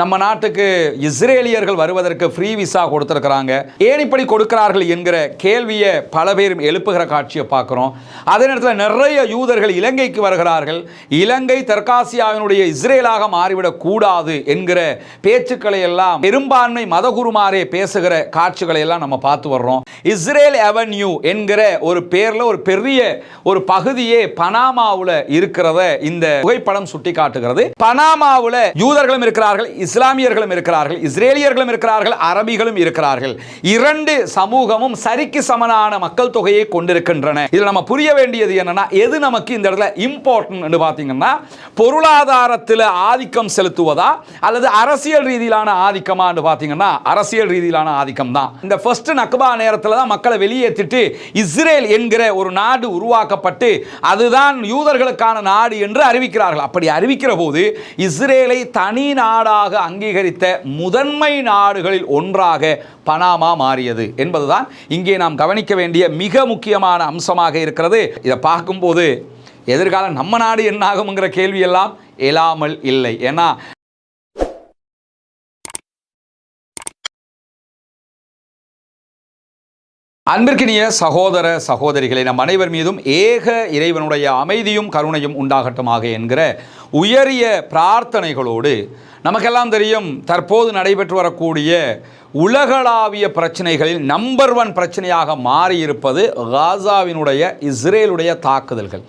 நம்ம நாட்டுக்கு இஸ்ரேலியர்கள் வருவதற்கு ஃப்ரீ விசா கொடுத்துருக்குறாங்க. ஏன் இப்படி கொடுக்கிறார்கள் என்கிற கேள்வியை பல பேரும் எழுப்புகிற காட்சியை பார்க்குறோம். அதே நேரத்தில் நிறைய யூதர்கள் இலங்கைக்கு வருகிறார்கள். இலங்கை தெற்காசியாவினுடைய இஸ்ரேலாக மாறிவிடக்கூடாது என்கிற பேச்சுக்களை எல்லாம் பெரும்பான்மை மதகுருமாரே பேசுகிற காட்சிகளை எல்லாம் நம்ம பார்த்து வர்றோம். இஸ்ரேல் அவென்யூ என்கிற ஒரு பேரில் ஒரு பெரிய ஒரு பகுதியே பனாமாவில் இருக்கிறத இந்த புகைப்படம் சுட்டி காட்டுகிறது பனாமாவில் யூதர்களும் இருக்கிறார்கள் இஸ்லாமியர்களும் இருக்கிறார்கள் இஸ்ரேலியர்களும் இருக்கிறார்கள் அரபிகளும் இருக்கிறார்கள். இரண்டு சமூகமும் சரிக்கு சமனான மக்கள் தொகையை கொண்டிருக்கின்றன. இதில் நம்ம புரிய வேண்டியது என்னன்னா எது நமக்கு இந்த இடத்துல இம்பார்ட்டன்ட் பார்த்தீங்கன்னா பொருளாதாரத்தில் ஆதிக்கம் செலுத்துவதா அல்லது அரசியல் ரீதியிலான ஆதிக்கமான்னு பார்த்தீங்கன்னா அரசியல் ரீதியிலான ஆதிக்கம் தான். இந்த ஃபர்ஸ்ட் நக்பா நேரத்தில் தான் மக்களை வெளியேற்றிட்டு இஸ்ரேல் என்கிற ஒரு நாடு உருவாக்கப்பட்டு அதுதான் யூதர்களுக்கான நாடு என்று அறிவிக்கிறார்கள். அப்படி அறிவிக்கிற போது இஸ்ரேலை தனி நாடாக அங்கீகரித்த முதன்மை நாடுகளில் ஒன்றாக பனாமா மாறியது என்பதுதான் இங்கே நாம் கவனிக்க வேண்டிய மிக முக்கியமான அம்சமாக இருக்கிறது. இதை பார்க்கும்போது எதிர்காலம் நம்ம நாடு என்னாகுங்கிற கேள்வியெல்லாம் எழாமல் இல்லை. ஏன்னா அன்பிற்கினிய சகோதர சகோதரிகளை நம் அனைவர் மீதும் ஏக இறைவனுடைய அமைதியும் கருணையும் உண்டாகட்டுமாக என்கிற உயரிய பிரார்த்தனைகளோடு நமக்கெல்லாம் தெரியும் தற்போது நடைபெற்று வரக்கூடிய உலகளாவிய பிரச்சனைகளில் நம்பர் ஒன் பிரச்சனையாக மாறியிருப்பது காசாவினுடைய இஸ்ரேலுடைய தாக்குதல்கள்.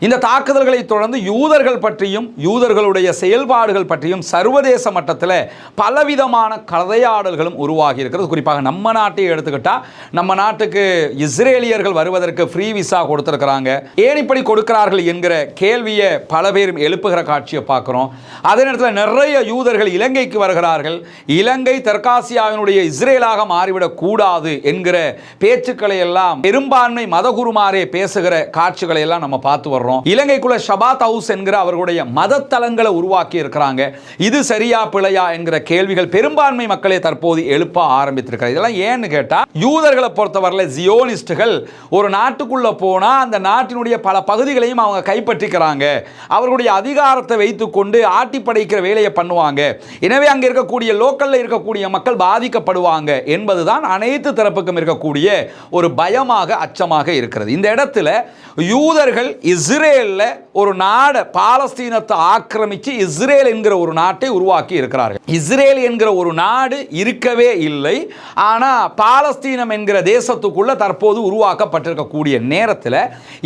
இந்த தாக்குதல்களை தொடர்ந்து யூதர்கள் பற்றியும் யூதர்களுடைய செயல்பாடுகள் பற்றியும் சர்வதேச மட்டத்தில் பலவிதமான கதையாடல்களும் உருவாகி இருக்கிறது. குறிப்பாக நம்ம நாட்டையே எடுத்துக்கிட்டால் நம்ம நாட்டுக்கு இஸ்ரேலியர்கள் வருவதற்கு ஃப்ரீ விசா கொடுத்துருக்குறாங்க. ஏன் இப்படி கொடுக்கிறார்கள் என்கிற கேள்வியை பல பேரும் எழுப்புகிற காட்சியை பார்க்குறோம். அதே நேரத்தில் நிறைய யூதர்கள் இலங்கைக்கு வருகிறார்கள். இலங்கை தெற்காசியாவினுடைய இஸ்ரேலாக மாறிவிடக் கூடாது என்கிற பேச்சுக்களை எல்லாம் பெரும்பான்மை மதகுருமாரே பேசுகிற காட்சிகளை எல்லாம் நம்ம பார்த்து வர்றோம். இலங்கைக்குள்ள ஷபாத் ஹவுஸ் என்கிற அவர்களுடைய மதத்தலங்களை உருவாக்கி இருக்கிறாங்க இது சரியா பிழையா என்கிற கேள்விகள் பெரும்பான்மை மக்களே தற்போது எழுப்ப ஆரம்பித்திருக்கிறது இதெல்லாம் ஏன்னு கேட்டா யூதர்களை பொறுத்தவரையில் ஜியோனிஸ்டுகள் ஒரு நாட்டுக்குள்ள போனா அந்த நாட்டினுடைய பல பகுதிகளையும் அவங்க கைப்பற்றிக்கிறாங்க. அவர்களுடைய அதிகாரத்தை வைத்துக்கொண்டு ஆட்டி படைக்கிற வேலையை பண்ணுவாங்க. எனவே அங்க இருக்கக்கூடிய லோக்கல்ல இருக்கக்கூடிய மக்கள் பாதிக்கப்படுவாங்க என்பதுதான் அனைத்து தரப்புக்கும் இருக்கக்கூடிய ஒரு பயமாக அச்சமாக இருக்கிறது. இந்த இடத்துல யூதர்கள் இஸ்ரேலில் ஒரு நாடை பாலஸ்தீனத்தை ஆக்கிரமித்து இஸ்ரேல் என்கிற ஒரு நாட்டை உருவாக்கி இருக்கிறார்கள். இஸ்ரேல் என்கிற ஒரு நாடு இருக்கவே இல்லை. ஆனால் பாலஸ்தீனம் என்கிற தேசத்துக்குள்ள தற்போது உருவாக்கப்பட்டிருக்கக்கூடிய நேரத்தில்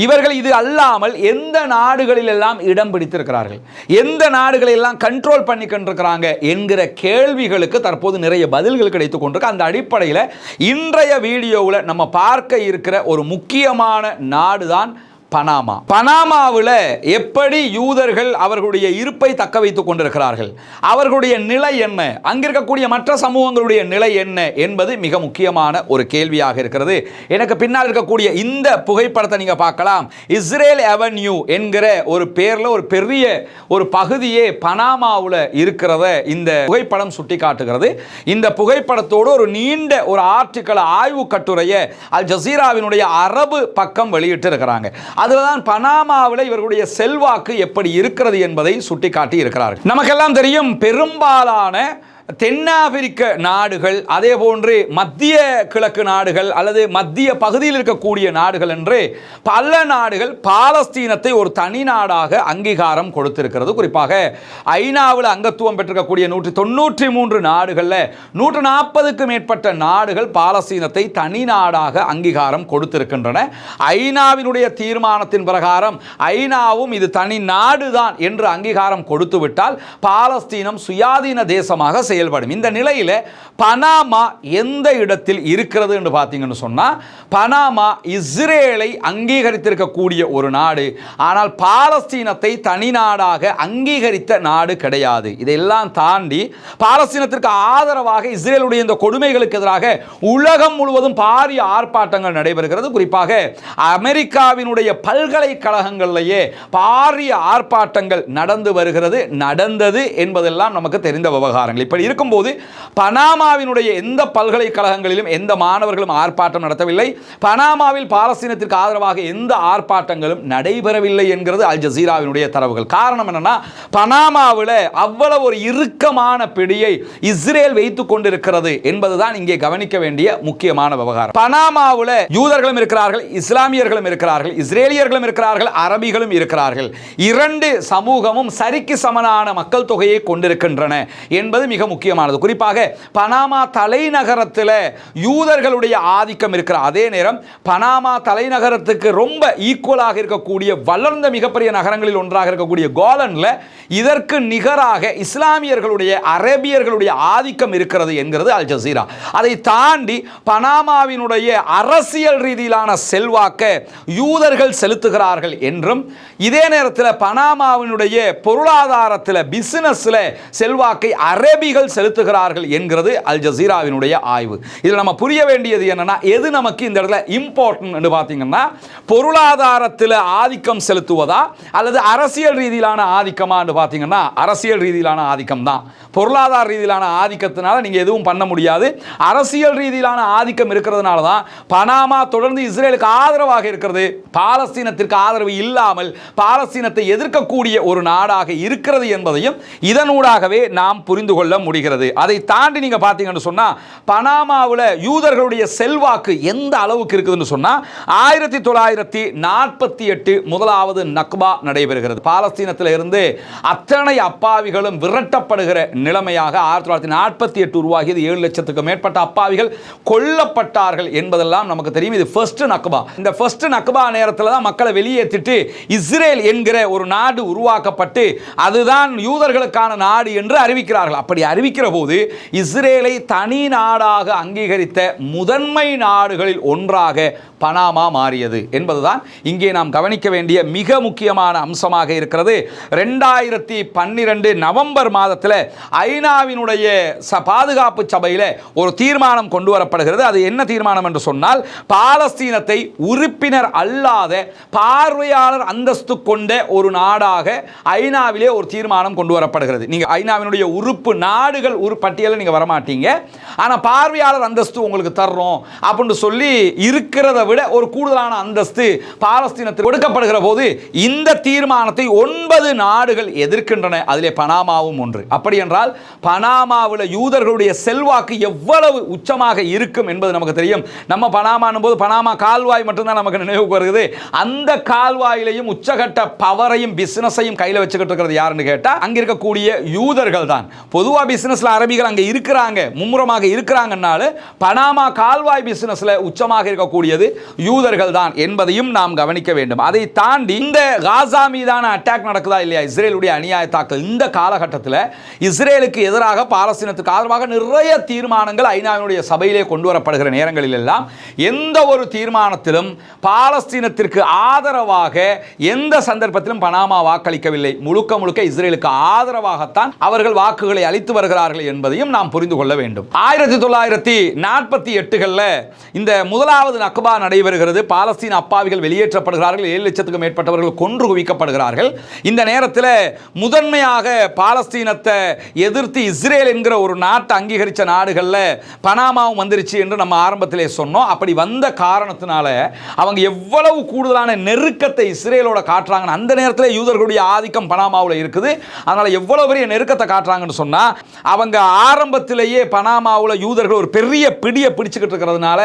இவர்கள் இது அல்லாமல் எந்த நாடுகளில் எல்லாம் இடம் பிடித்திருக்கிறார்கள்? எந்த நாடுகளெல்லாம் கண்ட்ரோல் பண்ணி கொண்டிருக்கிறாங்க என்கிற கேள்விகளுக்கு தற்போது நிறைய பதில்கள் கிடைத்து கொண்டிருக்கு. அந்த அடிப்படையில் இன்றைய வீடியோவில் நம்ம பார்க்க இருக்கிற ஒரு முக்கியமான நாடு தான் பனாமா. பனாமாவில் எப்படி யூதர்கள் அவர்களுடைய இருப்பை தக்க வைத்துக் கொண்டிருக்கிறார்கள்? அவர்களுடைய நிலை என்ன? அங்கிருக்கக்கூடிய மற்ற சமூகங்களுடைய நிலை என்ன என்பது மிக முக்கியமான ஒரு கேள்வியாக இருக்கிறது. எனக்கு பின்னால் இருக்கக்கூடிய இந்த புகைப்படத்தை நீங்க பார்க்கலாம். இஸ்ரேல் அவென்யூ என்கிற ஒரு பேர்ல ஒரு பெரிய ஒரு பகுதியே பனாமாவில் இருக்கிறத இந்த புகைப்படம் சுட்டி காட்டுகிறது இந்த புகைப்படத்தோடு ஒரு நீண்ட ஒரு ஆர்டிக்கல் ஆய்வு கட்டுரையை அல் ஜசீராவினுடைய அரபு பக்கம் வெளியிட்டு இருக்கிறாங்க அதுதான் பனாமாவில் இவர்களுடைய செல்வாக்கு எப்படி இருக்கிறது என்பதை சுட்டிக்காட்டி இருக்கிறார்கள். நமக்கெல்லாம் தெரியும் பெரும்பாலான தென்னாப்பிரிக்க நாடுகள் அதே போன்று மத்திய கிழக்கு நாடுகள் அல்லது மத்திய பகுதியில் இருக்கக்கூடிய நாடுகள் என்று பல நாடுகள் பாலஸ்தீனத்தை ஒரு தனி நாடாக அங்கீகாரம் கொடுத்திருக்கிறது. குறிப்பாக ஐநாவில் அங்கத்துவம் பெற்றிருக்கக்கூடிய நூற்றி தொண்ணூற்றி மூன்று நாடுகளில் நூற்று நாற்பதுக்கும் மேற்பட்ட நாடுகள் பாலஸ்தீனத்தை தனி நாடாக அங்கீகாரம் கொடுத்திருக்கின்றன. ஐநாவினுடைய தீர்மானத்தின் பிரகாரம் ஐநாவும் இது தனி நாடுதான் என்று அங்கீகாரம் கொடுத்துவிட்டால் பாலஸ்தீனம் சுயாதீன தேசமாக செயல்படும். இந்த நிலையில் பனாமா எந்த இடத்தில் இருக்கிறது என்று பார்த்தீங்கன்னு சொன்னால் பனாமா இஸ்ரேலை அங்கீகரித்திருக்கக்கூடிய ஒரு நாடு. ஆனால் பாலஸ்தீனத்தை தனி நாடாக அங்கீகரித்த நாடு கிடையாது. இதையெல்லாம் தாண்டி பாலஸ்தீனத்திற்கு ஆதரவாக இஸ்ரேலுடைய இந்த கொடுமைகளுக்கு எதிராக உலகம் முழுவதும் பாரிய ஆர்ப்பாட்டங்கள் நடைபெறுகிறது. குறிப்பாக அமெரிக்காவினுடைய பல்கலைக்கழகங்களிலேயே பாரிய ஆர்ப்பாட்டங்கள் நடந்து வருகிறது நடந்தது என்பதெல்லாம் நமக்கு தெரிந்த விவகாரங்கள். இப்படி அப்படி இருக்கும்போது பனாமாவினுடைய எந்த பல்கலைக்கழகங்களிலும் எந்த மாணவர்களும் ஆர்ப்பாட்டம் நடத்தவில்லை. பனாமாவில் பாலஸ்தீனத்திற்கு ஆதரவாக எந்த ஆர்ப்பாட்டங்களும் நடைபெறவில்லை என்கிறது அல் ஜசீராவினுடைய தரவுகள். காரணம் என்னன்னா பனாமாவில் அவ்வளவு ஒரு இறுக்கமான பிடியை இஸ்ரேல் வைத்துக் கொண்டிருக்கிறது என்பதுதான் இங்கே கவனிக்க வேண்டிய முக்கியமான விவகாரம். பனாமாவில் யூதர்களும் இருக்கிறார்கள் இஸ்லாமியர்களும் இருக்கிறார்கள் இஸ்ரேலியர்களும் இருக்கிறார்கள் அரபிகளும் இருக்கிறார்கள். இரண்டு சமூகமும் சரிக்கு சமனான மக்கள் தொகையை கொண்டிருக்கின்றன என்பது மிக முக்கியமானது. குறிப்பாக பனாமா தலைநகரத்தில் யூதர்களுடைய ஆதிக்கம் இருக்கிற அதே நேரம் பனாமா தலைநகரத்துக்கு ரொம்ப ஈக்குவலாக இருக்கக்கூடிய வளர்ந்த மிகப்பெரிய நகரங்களில் ஒன்றாக இருக்கக்கூடிய கோலனில் இதற்கு நிகராக இஸ்லாமியர்களுடைய அரேபியர்களுடைய ஆதிக்கம் இருக்கிறது என்கிறது அல் ஜசீரா. அதை தாண்டி பனாமாவினுடைய அரசியல் ரீதியிலான செல்வாக்க யூதர்கள் செலுத்துகிறார்கள் என்றும் இதே நேரத்தில் பனாமாவினுடைய பொருளாதாரத்தில் பிசினஸில் செல்வாக்கை அரேபிகள் செலுத்துகிறார்கள் என்கிறது அல் ஜசீராவினுடைய ஆய்வு. இதில் நம்ம புரிய வேண்டியது என்னன்னா எது நமக்கு இந்த இடத்துல இம்பார்ட்டன்ட் பார்த்தீங்கன்னா பொருளாதாரத்தில் ஆதிக்கம் செலுத்துவதா அல்லது அரசியல் ரீதியிலான ஆதிக்கமான்னு பார்த்தீங்கன்னா அரசியல் ரீதியிலான ஆதிக்கம் தான். பொருளாதார ரீதியிலான ஆதிக்கத்தினால நீங்கள் எதுவும் பண்ண முடியாது. அரசியல் ரீதியிலான ஆதிக்கம் இருக்கிறதுனால தான் பனாமா தொடர்ந்து இஸ்ரேலுக்கு ஆதரவாக இருக்கிறது. பாலஸ்தீனத்திற்கு ஆதரவு இல்லாமல் பாலஸ்தீனத்தை எதிர்க்கக்கூடிய ஒரு நாடாக இருக்கிறது என்பதையும் இதனூடாகவே நாம் புரிந்து கொள்ள முடியும். முடிகிறது. அதை தாண்டி நீங்கள் பார்த்தீங்கன்னு சொன்னா பனாமாவில் யூதர்களுடைய செல்வாக்கு எந்த அளவுக்கு இருக்குதுன்னு சொன்னா ஆயிரத்தி தொள்ளாயிரத்தி நாற்பத்தி எட்டு முதலாவது நக்பா நடைபெறுகிறது. பாலஸ்தீனத்தில் இருந்து அத்தனை அப்பாவிகளும் விரட்டப்படுகிற நிலைமையாக ஆயிரத்தி தொள்ளாயிரத்தி நாற்பத்தி எட்டு உருவாகியது ஏழு லட்சத்துக்கு மேற்பட்ட அப்பாவிகள் கொல்லப்பட்டார்கள் என்பதெல்லாம் நமக்கு தெரியும். இது ஃபர்ஸ்ட் நக்பா. இந்த ஃபர்ஸ்ட் நக்பா நேரத்தில் தான் மக்களை வெளியேற்றிட்டு இஸ்ரேல் என்கிற ஒரு நாடு உருவாக்கப்பட்டு அதுதான் யூதர்களுக்கான நாடு என்று அறிவிக்கிறார்கள். அப்படி அறிவிக்கிற போது இஸ்ரேலை தனி நாடாக அங்கீகரித்த முதன்மை நாடுகளில் ஒன்றாக பனாமா மாறியது என்பதுதான் இங்கே நாம் கவனிக்க வேண்டிய மிக முக்கியமான அம்சமாக இருக்கிறது. ரெண்டாயிரத்தி பன்னிரெண்டு நவம்பர் மாதத்தில் ஐநாவினுடைய ச பாதுகாப்பு சபையில் ஒரு தீர்மானம் கொண்டு வரப்படுகிறது. அது என்ன தீர்மானம் என்று சொன்னால் பாலஸ்தீனத்தை உறுப்பினர் அல்லாத பார்வையாளர் அந்தஸ்து கொண்ட ஒரு நாடாக ஐநாவிலே ஒரு தீர்மானம் கொண்டு வரப்படுகிறது. நீங்கள் ஐநாவினுடைய உறுப்பு நாடுகள் ஒரு பட்டியலில் நீங்கள் வரமாட்டீங்க. ஆனால் பார்வையாளர் அந்தஸ்து உங்களுக்கு தர்றோம் அப்படின்னு சொல்லி இருக்கிறத விட ஒரு கூடுதலான அந்தஸ்து பாலஸ்தீனத்தில் கொடுக்கப்படுகிற போது இந்த தீர்மானத்தை ஒன்பது நாடுகள் எதிர்க்கின்றன. அதிலே பனாமாவும் ஒன்று. அப்படி என்றால் பனாமாவில் யூதர்களுடைய செல்வாக்கு எவ்வளவு உச்சமாக இருக்கும் என்பது நமக்கு தெரியும். நம்ம பனாமானும் போது பனாமா கால்வாய் மட்டும்தான் நமக்கு நினைவுக்கு வருகிறது. அந்த கால்வாயிலையும் உச்சகட்ட பவரையும் பிசினஸையும் கையில் வச்சுக்கிட்டு இருக்கிறது யாருன்னு கேட்டால் அங்கே இருக்கக்கூடிய யூதர்கள் தான் பொதுவாக பிஸ்னஸில் அரபிகள் அங்கே இருக்கிறாங்க மும்முரமாக இருக்கிறாங்கனால பனாமா கால்வாய் பிஸ்னஸில் உச்சமாக இருக்கக்கூடியது யூதர்கள் தான் என்பதையும் நாம் கவனிக்க வேண்டும். அதை தாண்டி இந்த காசா மீதான அட்டாக் நடக்குதா இல்லையா? இஸ்ரேலுடைய அநியாய தாக்கல் இந்த காலகட்டத்தில் இஸ்ரேலுக்கு எதிராக பாலஸ்தீனத்துக்கு ஆதரவாக நிறைய தீர்மானங்கள் ஐநாவினுடைய சபையிலே கொண்டு வரப்படுகிற நேரங்களில் எல்லாம் எந்த ஒரு தீர்மானத்திலும் பாலஸ்தீனத்திற்கு ஆதரவாக எந்த சந்தர்ப்பத்திலும் பனாமா வாக்களிக்கவில்லை. முழுக்க முழுக்க இஸ்ரேலுக்கு ஆதரவாகத்தான் அவர்கள் வாக்குகளை அளித்து வருகிறார்கள் என்பதையும் நாம் புரிந்து கொள்ள வேண்டும். ஆயிரத்தி தொள்ளாயிரத்தி நாற்பத்தி எட்டுகளில் இந்த முதலாவது நக்பா நடைபெறுகிறது. பாலஸ்தீன் அப்பாவிகள் வெளியேற்றப்படுகிறார்கள். ஏழு லட்சத்துக்கும் மேற்பட்டவர்கள் கொன்று குவிக்கப்படுகிறார்கள். இந்த நேரத்தில் முதன்மையாக பாலஸ்தீனத்தை எதிர்த்து இஸ்ரேல் என்கிற ஒரு நாட்டை அங்கீகரித்த நாடுகளில் பனாமாவும் வந்துருச்சு என்று நம்ம ஆரம்பத்திலே சொன்னோம். அப்படி வந்த காரணத்தினால அவங்க எவ்வளவு கூடுதலான நெருக்கத்தை இஸ்ரேலோட காட்டுறாங்கன்னு அந்த நேரத்தில் யூதர்களுடைய ஆதிக்கம் பனாமாவில் இருக்குது. அதனால் எவ்வளவு பெரிய நெருக்கத்தை காட்டுறாங்கன்னு சொன்னால் அவங்க ஆரம்பத்திலேயே பனாமாவில் யூதர்கள் ஒரு பெரிய பிடியை பிடிச்சுக்கிட்டு இருக்கிறதுனால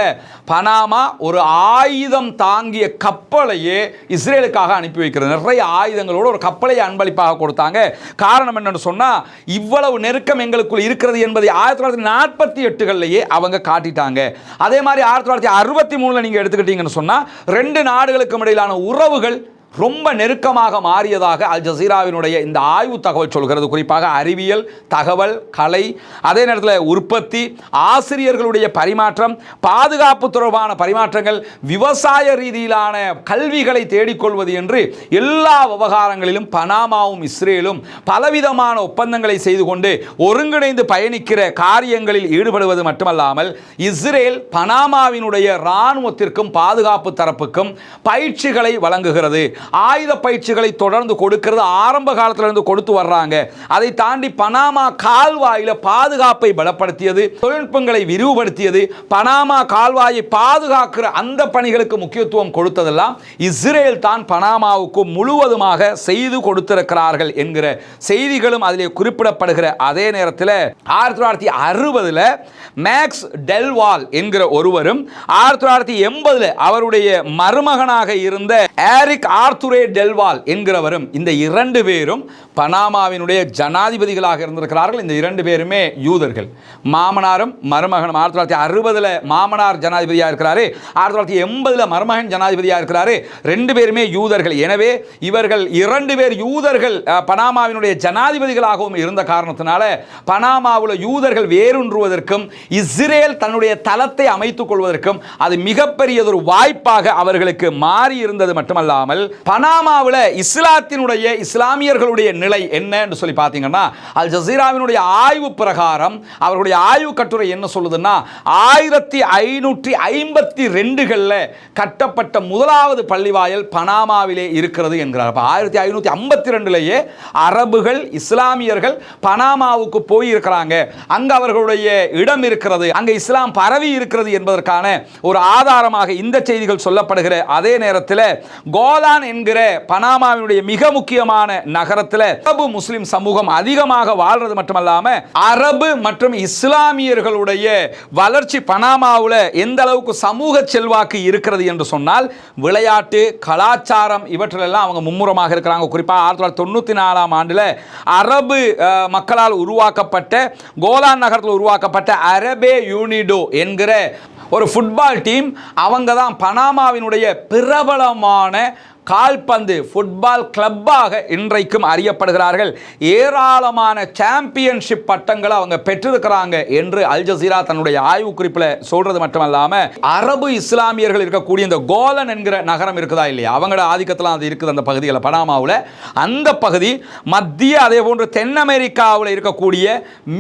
பனாமா ஒரு ஆயுதம் தாங்கிய கப்பலையே இஸ்ரேலுக்காக அனுப்பி வைக்கிறது. நிறைய ஆயுதங்களோடு ஒரு கப்பலை அன்பளிப்பாக கொடுத்தாங்க. காரணம் என்னென்னு சொன்னால் இவ்வளவு நெருக்கம் எங்களுக்குள் இருக்கிறது என்பதை ஆயிரத்தி தொள்ளாயிரத்தி நாற்பத்தி எட்டுகள்லையே அவங்க காட்டிட்டாங்க. அதே மாதிரி ஆயிரத்தி தொள்ளாயிரத்தி அறுபத்தி மூணில் நீங்கள் எடுத்துக்கிட்டீங்கன்னு சொன்னால் ரெண்டு நாடுகளுக்கும் இடையிலான உறவுகள் ரொம்ப நெருக்கமாக மாறியதாக அல் ஜசீராவினுடைய இந்த ஆய்வு தகவல் சொல்கிறது. குறிப்பாக அறிவியல் தகவல் கலை அதே நேரத்தில் உற்பத்தி ஆசிரியர்களுடைய பரிமாற்றம் பாதுகாப்பு தொடர்பான பரிமாற்றங்கள் விவசாய ரீதியிலான கல்விகளை தேடிக்கொள்வது என்று எல்லா விவகாரங்களிலும் பனாமாவும் இஸ்ரேலும் பலவிதமான ஒப்பந்தங்களை செய்து கொண்டு ஒருங்கிணைந்து பயணிக்கிற காரியங்களில் ஈடுபடுவது மட்டுமல்லாமல் இஸ்ரேல் பனாமாவினுடைய இராணுவத்திற்கும் பாதுகாப்பு தரப்புக்கும் பயிற்சிகளை வழங்குகிறது. ஆயுத பயிற்சிகளை தொடர்ந்து கொடுக்கிறது. ஆரம்ப காலத்திலிருந்து கொடுத்து வர்றாங்க. அதை தாண்டி பனாமா கால்வாயில் பாதுகாப்பை பலப்படுத்தியது. தொழில்நுட்பங்களை விரிவுபடுத்தியது. பனாமா கால்வாயை பாதுகாக்கிற அந்த பணிகளுக்கு முக்கியத்துவம் கொடுத்ததெல்லாம் இஸ்ரேல் தான் பனாமாவுக்கு முழுவதுமாக செய்து கொடுத்திருக்கிறார்கள் என்கிற செய்திகளும் அதிலே குறிப்பிடப்படுகிற அதே நேரத்தில் ஆயிரத்தி தொள்ளாயிரத்தி அறுபதில் மேக்ஸ் டெல்வால் என்கிற ஒருவரும் ஆயிரத்தி தொள்ளாயிரத்தி எண்பதில் அவருடைய மருமகனாக இருந்த ஏரிக் ஆர் ஆர்த்துரே டெல்வால் என்கிறவரும் இந்த இரண்டு பேரும் பனாமாவினுடைய ஜனாதிபதிகளாக இருந்திருக்கிறார்கள். இந்த இரண்டு பேருமே யூதர்கள். மாமனாரும் மருமகனும். ஆயிரத்தி தொள்ளாயிரத்தி அறுபதுல மாமனார் ஜனாதிபதியாக இருக்கிறாரு. ஆயிரத்தி தொள்ளாயிரத்தி எண்பதில் மருமகன் ஜனாதிபதியாக இருக்கிறாரு. ரெண்டு பேருமே யூதர்கள். எனவே இவர்கள் இரண்டு பேர் யூதர்கள் பனாமாவினுடைய ஜனாதிபதிகளாகவும் இருந்த காரணத்தினால பனாமாவில் யூதர்கள் வேரூன்றுவதற்கும் இஸ்ரேல் தன்னுடைய தளத்தை அமைத்துக் கொள்வதற்கும் அது மிகப்பெரியதொரு வாய்ப்பாக அவர்களுக்கு மாறி இருந்தது மட்டுமல்லாமல் பனாமாவில் இஸ்லாத்தினுடைய இஸ்லாமியர்களுடைய நிலை என்ன என்று சொல்லி பார்த்தீங்கன்னா அல் ஜசீராவினுடைய ஆய்வு பிரகாரம் அவர்களுடைய ஆய்வு கட்டுரை என்ன சொல்லுதுன்னா ஆயிரத்தி ஐநூற்றி ஐம்பத்தி ரெண்டுகளில் கட்டப்பட்ட முதலாவது பள்ளிவாயல் பனாமாவிலே இருக்கிறது என்கிறார். அப்போ ஆயிரத்தி ஐநூற்றி ஐம்பத்தி ரெண்டுலேயே அரபுகள் இஸ்லாமியர்கள் பனாமாவுக்கு போயிருக்கிறாங்க. அங்கு அவர்களுடைய இடம் இருக்கிறது அங்கு இஸ்லாம் பரவி இருக்கிறது என்பதற்கான ஒரு ஆதாரமாக இந்த செய்திகள் சொல்லப்படுகிற அதே நேரத்தில் கோலான் என்கிற பனாமாவினுடைய மிக முக்கியமான நகரத்தில் அரபு முஸ்லிம் சமூகம் அதிகமாக வாழ்றது மட்டுமல்லாம அரபு மற்றும் இஸ்லாமியர்களுடைய வளர்ச்சி பனாமாவில் எந்த அளவுக்கு சமூக செல்வாக்கு இருக்கிறது என்று சொன்னால் விளையாட்டு கலாச்சாரம் இவற்றிலெல்லாம் அவங்க மும்முரமாக இருக்கிறாங்க. குறிப்பாக ஆயிரத்தி தொள்ளாயிரத்தி தொண்ணூற்றி நாலாம் ஆண்டில் அரபு மக்களால் உருவாக்கப்பட்ட கோலான் நகரத்தில் உருவாக்கப்பட்ட அரபே யூனிடோ என்கிற ஒரு ஃபுட்பால் டீம் அவங்க தான் பனாமாவினுடைய பிரபலமான கால்பந்து ஃபுட்பால் கிளப்பாக இன்றைக்கும் அறியப்படுகிறார்கள். ஏராளமான சாம்பியன்ஷிப் பட்டங்களை அவங்க பெற்றிருக்கிறாங்க என்று அல் ஜசீரா தன்னுடைய ஆய்வு குறிப்பில் சொல்றது மட்டுமல்லாமல் அரபு இஸ்லாமியர்கள் இருக்கக்கூடிய இந்த கோலன் என்கிற நகரம் இருக்குதா இல்லையா? அவங்களோட ஆதிக்கத்தில் அது இருக்குது அந்த பகுதிகளை பனாமாவில். அந்த பகுதி மத்திய அதே போன்று தென் அமெரிக்காவில் இருக்கக்கூடிய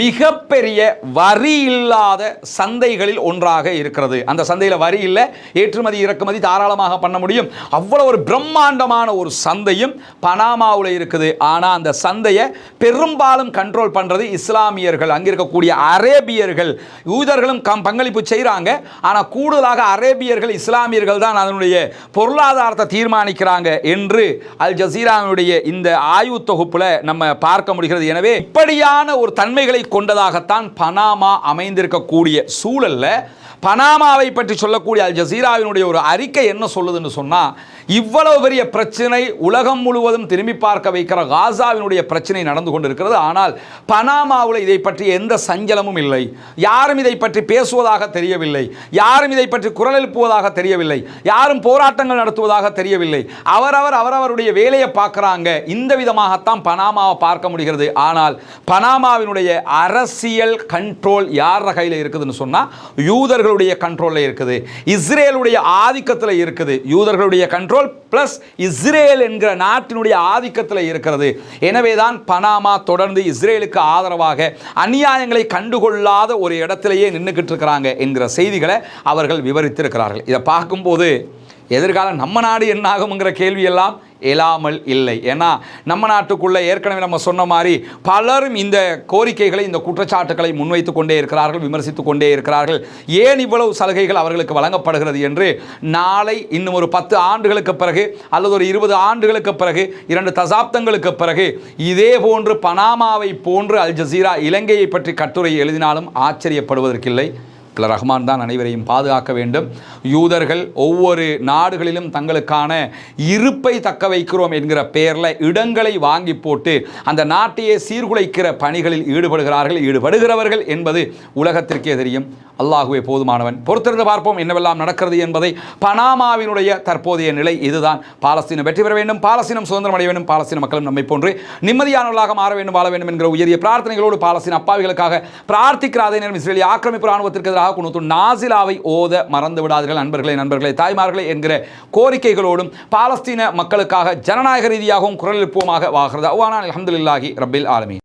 மிகப்பெரிய வரி இல்லாத சந்தைகளில் ஒன்றாக இருக்கிறது. அந்த சந்தையில் வரி இல்லை ஏற்றுமதி இறக்குமதி தாராளமாக பண்ண முடியும். அவ்வளோ ஒரு பிரம்மாண்டமான ஒரு சந்தையும் பனாமாவில் இருக்குது. ஆனால் அந்த சந்தையை பெரும்பாலும் கண்ட்ரோல் பண்ணுறது இஸ்லாமியர்கள். அங்கே இருக்கக்கூடிய அரேபியர்கள். யூதர்களும் கம் பங்களிப்பு செய்கிறாங்க ஆனால் கூடுதலாக அரேபியர்கள் இஸ்லாமியர்கள் தான் அதனுடைய பொருளாதாரத்தை தீர்மானிக்கிறாங்க என்று அல் ஜசீரானுடைய இந்த ஆய்வு தொகுப்பில் நம்ம பார்க்க முடிகிறது. எனவே இப்படியான ஒரு தன்மைகளை கொண்டதாகத்தான் பனாமா அமைந்திருக்கக்கூடிய சூழல்ல பனாமாவை பற்றி சொல்லக்கூடிய அல் ஜசீராவினுடைய ஒரு அறிக்கை என்ன சொல்லுதுன்னு சொன்னால் இவ்வளவு பெரிய பிரச்சனை உலகம் முழுவதும் திரும்பி பார்க்க வைக்கிற காசாவினுடைய பிரச்சனை நடந்து கொண்டிருக்கிறது. ஆனால் பனாமாவில் இதை பற்றி எந்த சஞ்சலமும் இல்லை. யாரும் இதை பற்றி பேசுவதாக தெரியவில்லை. யாரும் இதை பற்றி குரல் எழுப்புவதாக தெரியவில்லை. யாரும் போராட்டங்கள் நடத்துவதாக தெரியவில்லை. அவரவர் அவரவருடைய வேலையை பார்க்குறாங்க. இந்த விதமாகத்தான் பனாமாவை பார்க்க முடிகிறது. ஆனால் பனாமாவினுடைய அரசியல் கண்ட்ரோல் யார் கையில் இருக்குதுன்னு சொன்னால் யூதர்களுடைய கண்ட்ரோலில் இருக்குது. இஸ்ரேலுடைய ஆதிக்கத்தில் இருக்குது. யூதர்களுடைய கண்ட்ரோல் பிளஸ் இஸ்ரேல் என்கிற நாட்டினுடைய ஆதிக்கத்தில் இருக்கிறது. எனவே தான் பனாமா தொடர்ந்து இஸ்ரேலுக்கு ஆதரவாக அநியாயங்களை கண்டுகொள்ளாத ஒரு இடத்திலேயே நின்றுக்கிட்டு இருக்கிறாங்க என்கிற செய்திகளை அவர்கள் விவரித்திருக்கிறார்கள். இதை பார்க்கும்போது எதிர்காலம் நம்ம நாடு என்னாகுங்கிற கேள்வியெல்லாம் இயலாமல் இல்லை. ஏன்னா நம்ம நாட்டுக்குள்ள ஏற்கனவே நம்ம சொன்ன மாதிரி பலரும் இந்த கோரிக்கைகளை இந்த குற்றச்சாட்டுகளை முன்வைத்து கொண்டே இருக்கிறார்கள் விமர்சித்து கொண்டே இருக்கிறார்கள். ஏன் இவ்வளவு சலுகைகள் அவர்களுக்கு வழங்கப்படுகிறது என்று நாளை இன்னும் ஒரு பத்து ஆண்டுகளுக்கு பிறகு அல்லது ஒரு இருபது ஆண்டுகளுக்கு பிறகு இரண்டு தசாப்தங்களுக்கு பிறகு இதே போன்று பனாமாவை போன்று அல் ஜசீரா இலங்கையை பற்றி கட்டுரை எழுதினாலும் ஆச்சரியப்படுவதற்கில்லை. அல்லாஹ் ரஹ்மான் தான் அனைவரையும் பாதுகாக்க வேண்டும். யூதர்கள் ஒவ்வொரு நாடுகளிலும் தங்களுக்கான இருப்பை தக்க வைக்கிறோம் என்கிற பெயரில் இடங்களை வாங்கி போட்டு அந்த நாட்டையே சீர்குலைக்கிற பணிகளில் ஈடுபடுகிறார்கள் ஈடுபடுகிறவர்கள் என்பது உலகத்திற்கே தெரியும். அல்லாஹுவே போதுமானவன். பொறுத்திருந்து பார்ப்போம் என்னவெல்லாம் நடக்கிறது என்பதை. பனாமாவினுடைய தற்போதைய நிலை இதுதான். பாலஸ்தீனம் வெற்றி பெற வேண்டும் பாலஸ்தீனம் சுதந்திரம் அடைய வேண்டும் பாலஸ்தீன மக்களும் நம்மை போன்று நிம்மதியானவர்களாக மாற வேண்டும் வாழ வேண்டும் என்கிற உயரிய பிரார்த்தனைகளோடு பாலஸ்தீன அப்பாவிகளுக்காக பிரார்த்திக்கிற அதே நேரம் இஸ்ரேலிய ஆக்கிரமிப்பு ராணுவத்திற்கு எதிராக குணத்து நாசிலாவை ஓத மறந்து விடாதீர்கள் நண்பர்களே நண்பர்களே தாய்மார்களே என்கிற கோரிக்கைகளோடும் பாலஸ்தீன மக்களுக்காக ஜனநாயக ரீதியாகவும் குரல் எழுப்புவோமாக வாகிறது அவ்வானால் அலமதுல்லாஹி ரபில் ஆலமி